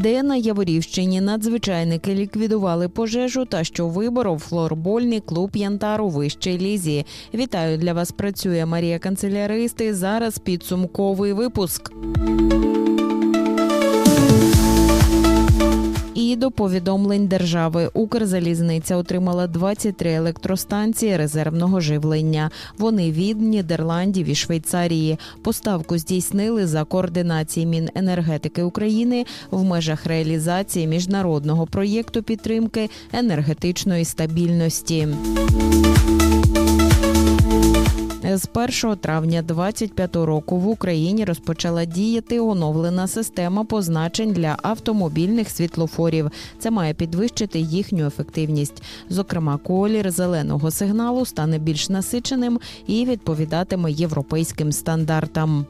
де на Яворівщині надзвичайники ліквідували пожежу та що виборов флорбольний клуб Янтар у вищій лізі. Вітаю для вас. Працює Марія Канцеляристи. Зараз підсумковий випуск. Повідомлень держави Укрзалізниця отримала 23 електростанції резервного живлення. Вони від Нідерландів і Швейцарії. Поставку здійснили за координації Міненергетики України в межах реалізації міжнародного проєкту підтримки енергетичної стабільності. З 1 травня 2025 року в Україні розпочала діяти оновлена система позначень для автомобільних світлофорів. Це має підвищити їхню ефективність. Зокрема, колір зеленого сигналу стане більш насиченим і відповідатиме європейським стандартам.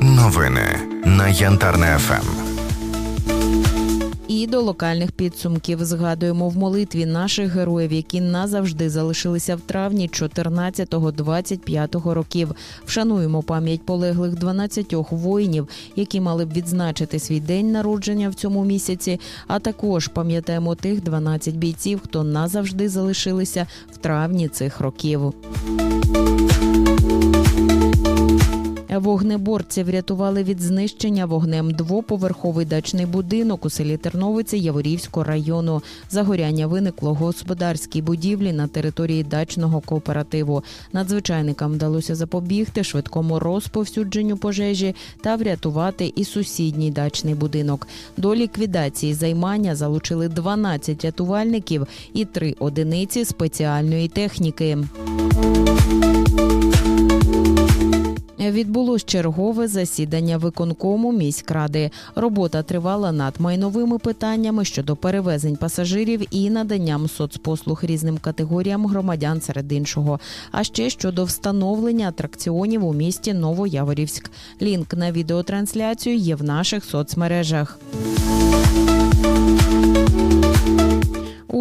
Новини на Янтарне ФМ. І до локальних підсумків згадуємо в молитві наших героїв, які назавжди залишилися в травні 14-25 років. Вшануємо пам'ять полеглих 12 воїнів, які мали б відзначити свій день народження в цьому місяці. А також пам'ятаємо тих 12 бійців, хто назавжди залишилися в травні цих років. Вогнеборці врятували від знищення вогнем двоповерховий дачний будинок у селі Терновиця Яворівського району. Загоряння виникло в господарській будівлі на території дачного кооперативу. Надзвичайникам вдалося запобігти швидкому розповсюдженню пожежі та врятувати і сусідній дачний будинок. До ліквідації займання залучили 12 рятувальників і 3 одиниці спеціальної техніки. Відбулось чергове засідання виконкому міськради. Робота тривала над майновими питаннями щодо перевезень пасажирів і наданням соцпослуг різним категоріям громадян серед іншого. А ще щодо встановлення атракціонів у місті Новояворівськ. Лінк на відеотрансляцію є в наших соцмережах.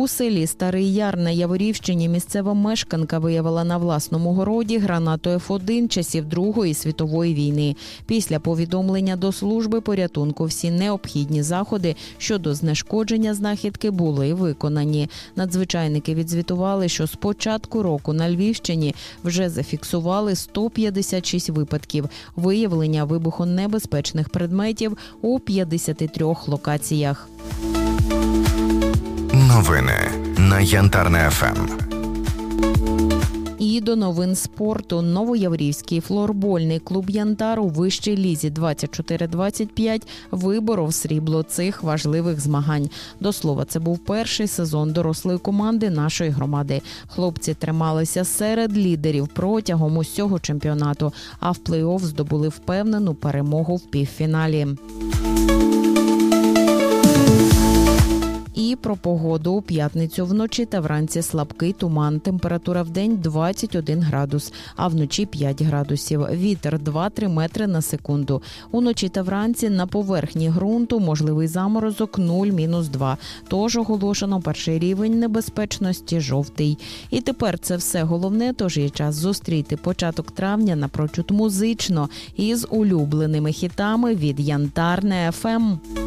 Селі Старий Яр на Яворівщині місцева мешканка виявила на власному городі гранату Ф1 часів Другої світової війни. Після повідомлення до служби порятунку всі необхідні заходи щодо знешкодження знахідки були виконані. Надзвичайники відзвітували, що з початку року на Львівщині вже зафіксували 156 випадків виявлення вибухонебезпечних предметів у 53 локаціях. Новини на Янтарне ФМ. І до новин спорту Новояврівський флорбольний клуб Янтар у вищій лізі 24-25 виборов срібло цих важливих змагань. До слова, це був перший сезон дорослої команди нашої громади. Хлопці трималися серед лідерів протягом усього чемпіонату, а в плей-офф здобули впевнену перемогу в півфіналі. Про погоду у п'ятницю вночі та вранці слабкий туман. Температура в день 21 градус, а вночі 5 градусів. Вітер 2-3 метри на секунду. Уночі та вранці на поверхні ґрунту можливий заморозок 0-2. Тож оголошено перший рівень небезпечності жовтий. І тепер це все головне. Тож є час зустріти початок травня напрочуд музично із улюбленими хітами від Янтарне. ФМ.